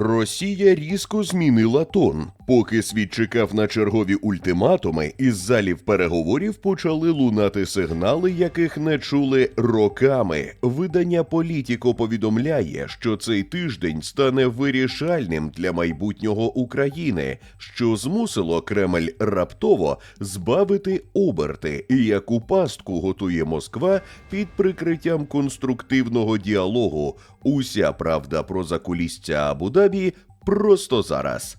Росія різко змінила тон. Поки світ чекав на чергові ультиматуми, із залів переговорів почали лунати сигнали, яких не чули роками. Видання Політіко повідомляє, що цей тиждень стане вирішальним для майбутнього України, що змусило Кремль раптово збавити оберти, і яку пастку готує Москва під прикриттям конструктивного діалогу. Уся правда про закулісся Абу-Дабі просто зараз.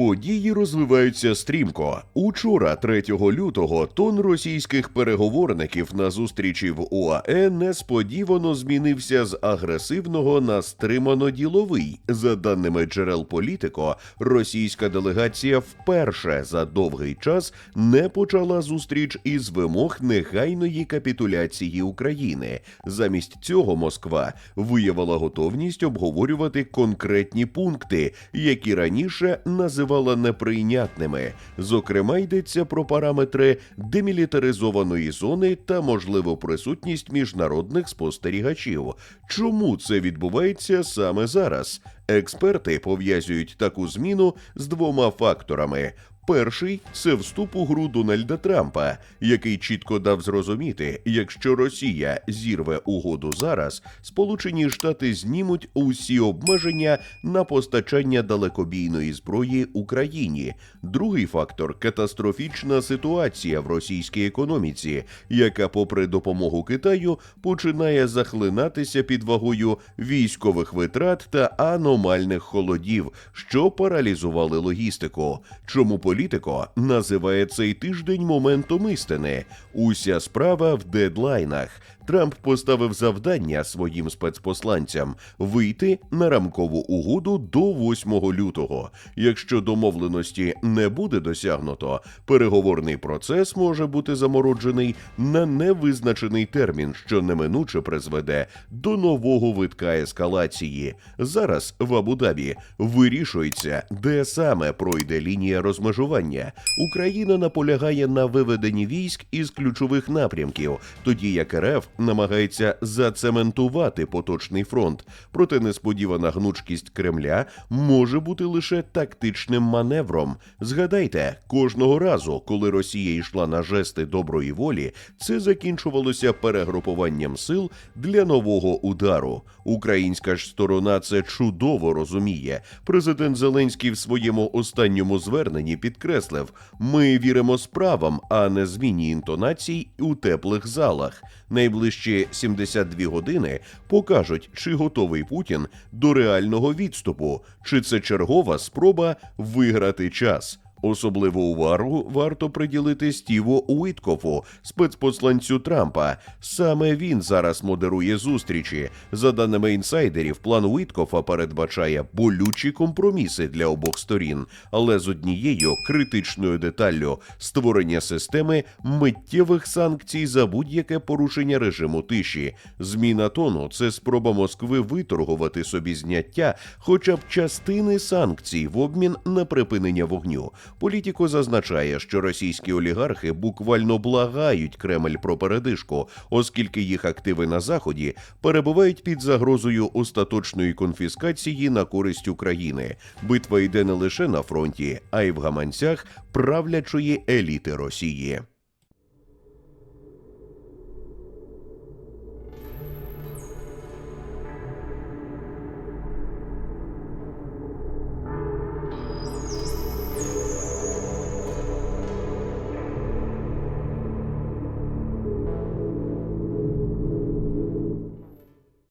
Події розвиваються стрімко. Учора, 3 лютого, тон російських переговорників на зустрічі в УАЕ несподівано змінився з агресивного на стримано діловий. За даними джерел політико, російська делегація вперше за довгий час не почала зустріч із вимог негайної капітуляції України. Замість цього Москва виявила готовність обговорювати конкретні пункти, які раніше називала неприйнятними. Зокрема, йдеться про параметри демілітаризованої зони та можливу присутність міжнародних спостерігачів. Чому це відбувається саме зараз? Експерти пов'язують таку зміну з двома факторами. Перший це вступ у гру Дональда Трампа, який чітко дав зрозуміти, якщо Росія зірве угоду зараз, Сполучені Штати знімуть усі обмеження на постачання далекобійної зброї Україні. Другий фактор катастрофічна ситуація в російській економіці, яка, попри допомогу Китаю, починає захлинатися під вагою військових витрат та аномальних холодів, що паралізували логістику. Чому політико називає цей тиждень моментом істини? Уся справа в дедлайнах. Трамп поставив завдання своїм спецпосланцям вийти на рамкову угоду до 8 лютого. Якщо домовленості не буде досягнуто, переговорний процес може бути замороджений на невизначений термін, що неминуче призведе до нового витка ескалації. Зараз в Абу-Дабі вирішується, де саме пройде лінія розмежування. Україна наполягає на виведенні військ із ключових напрямків, тоді як РФ намагається зацементувати поточний фронт. Проте несподівана гнучкість Кремля може бути лише тактичним маневром. Згадайте, кожного разу, коли Росія йшла на жести доброї волі, це закінчувалося перегрупуванням сил для нового удару. Українська ж сторона це чудово розуміє. Президент Зеленський в своєму останньому зверненні підкреслив: ми віримо справам, а не зміні інтонацій у теплих залах. Найближчі 72 години покажуть, чи готовий Путін до реального відступу, чи це чергова спроба виграти час. Особливу увагу варто приділити Стіву Уіткофу, спецпосланцю Трампа. Саме він зараз модерує зустрічі. За даними інсайдерів, план Уіткофа передбачає болючі компроміси для обох сторін, але з однією критичною деталлю створення системи миттєвих санкцій за будь-яке порушення режиму тиші. Зміна тону це спроба Москви виторгувати собі зняття хоча б частини санкцій в обмін на припинення вогню. Політіко зазначає, що російські олігархи буквально благають Кремль про передишку, оскільки їх активи на заході перебувають під загрозою остаточної конфіскації на користь України. Битва йде не лише на фронті, а й в гаманцях правлячої еліти Росії.